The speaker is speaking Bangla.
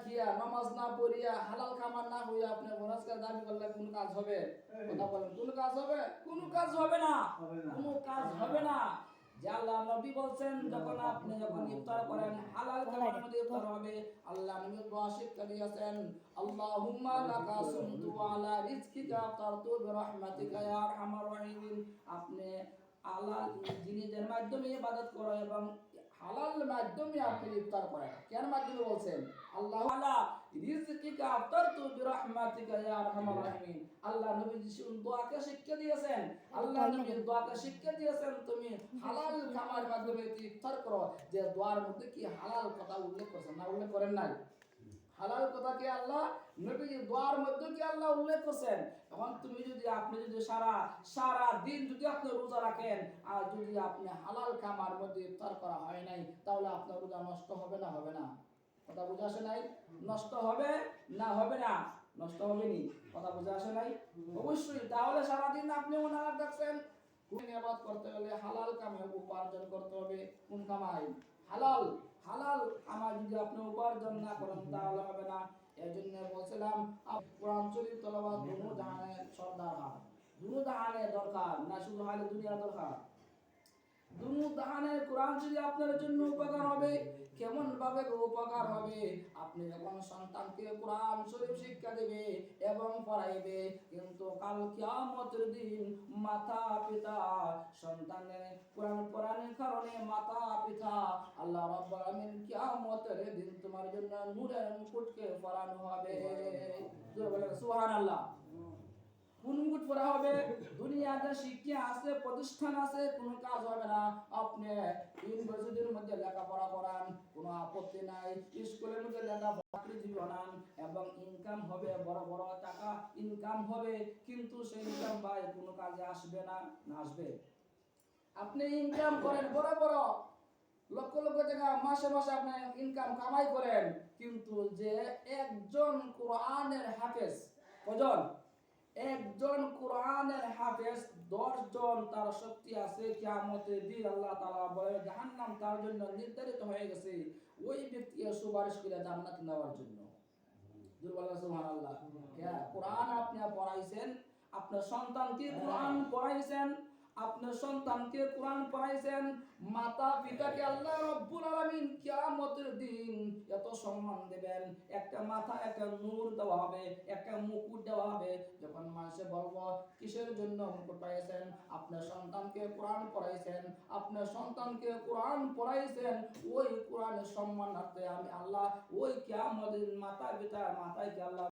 রাখিয়া নামাজ না পড়িয়া হালাল খাবার না হইয়া আপনি বরাজকার দাবি করলে কোন কাজ হবে? কথা বলেন কোন কাজ হবে? কোন কাজ হবে না। কোন কাজ হবে না। যে আল্লাহ নবী বলছেন যখন আপনি যখন ইফতার করেন হালাল খাবার মধ্যে ইফতার হবে। আল্লাহ নবী দোয়া শিক্ষা দিয়েছেন আল্লাহুম্মা লাকা সুমতু আলা রিজকিকা আফতারতু বিরহমাতিকা ইয়া আরহামার রাহিমিন। আপনি আল্লাহ জিনিসের মাধ্যমে ইবাদত করো এবং হালাল মাধ্যমে আপনি ইফতার করেন। কেন মাধ্যমে বলছেন? আল্লাহ আলা রিজকিকা আফতারতু বিরহমাতিকা ইয়া আরহামার রাহিমিন। আল্লাহ নবী দোয়াকে শিক্ষা দিয়েছেন আল্লাহ নবী দোয়াকে শিক্ষা দিয়েছেন তুমি হালাল খাবার মাধ্যমে ইফতার করো। যে দোয়ার মধ্যে কি হালাল কথা উল্লেখ করছেন না উল্লেখ করেন নাই? হালাল কথা কি আল্লাহ? নবীজি দোয়ার মধ্যে কি আল্লাহ উল্লেখ করছেন? এখন তুমি যদি, আপনি যদি সারা সারা দিন যদি আপনি রোজা রাখেন, আর যদি আপনি হালাল খামার মধ্যে ইফতার করা হয় নাই, তাহলে আপনার রোজা নষ্ট হবে না হবে না? কথা বুঝে আসে নাই? নষ্ট হবে না হবে না? নষ্ট হবে নি কথা বুঝে আসে নাই? অবশ্যই। তাহলে সারাদিন আপনি ওনার দেখছেন কোন করতে হলে হালাল কামে উপার্জন করতে হবে। কোন কামাই? হালাল হালাল আমার যদি আপনি উপার্জন না করেন, তাহলে হবে না। এর জন্য বলছিলাম কোরআন শরীফ তলাবাদ দুনু জাহানের সর্দার। হাত দুনো জাহানের দরকার, না শুধু হালে দুনিয়া দরকার। দুনু দাহানের কোরআন যদি আপনার জন্য উপকার হবে কেমন ভাবে উপকার হবে? আপনি যখন সন্তানকে কোরআন শরীফ শিক্ষা দেবে এবং পড়াইবে কিন্তু কাল কিয়ামতের দিন মাতা পিতা সন্তানের কোরআন পড়ানোর কারণে মাতা পিতা আল্লাহ রাব্বুল আলামিন কিয়ামতের দিন তোমার জন্য নূরের মুকুটকে পরানো হবে। সুবহানাল্লাহ। কোন মুকুট পরা হবে? দুনিয়াতে শিক্ষা আছে, প্রতিষ্ঠান আছে, কোনো কাজ হবে না। আপনি ইউনিভার্সিটির মধ্যে লেখাপড়া করান, কোনো আপত্তি নাই। স্কুলের মধ্যে লেখাপড়া, চাকরিজীবী বানান এবং ইনকাম হবে, বড় বড় টাকা ইনকাম হবে, কিন্তু সেই ইনকাম ভাই কোনো কাজে আসবে না না আসবে। আপনি ইনকাম করেন, বড় বড়, লক্ষ লক্ষ টাকা মাসে মাসে আপনি ইনকাম কামাই করেন, কিন্তু যে একজন কোরআনের হাফেজ, কজন? একজন কোরআনের হাফেজ দশ জন তার শক্তি আছে কিয়ামতে দিন আল্লাহ তালা বলে জাহান্নাম তার জন্য নির্ধারিত হয়ে গেছে। ওই ব্যক্তিকে সুপারিশ করে জান্নাত নেওয়ার জন্য। দুর্বল সুহান আল্লাহ কোরআন আপনি পড়াইছেন আপনার সন্তানকে কোরআন পড়াইছেন? আপনার সন্তানকে কোরআন পড়াইছেন, মাতা পিতাকে আল্লাহ রব্বুল আলামিন কিয়ামতের দিন এত সম্মান দেবেন। একটা মাথা, একটা নূর দেওয়া হবে, একটা মুকুট দেওয়া হবে। যখন মানুষে বলব, কিসের জন্য মুকুট পাইছেন আপনার সন্তানকে কোরআন পড়াইছেন, আপনার সন্তানকে কোরআন পড়াইছেন, ওই কোরআনের সম্মানার্থে আমি আল্লাহ, ওই কিয়ামতের মাতা পিতা মাথায় কি আল্লাহ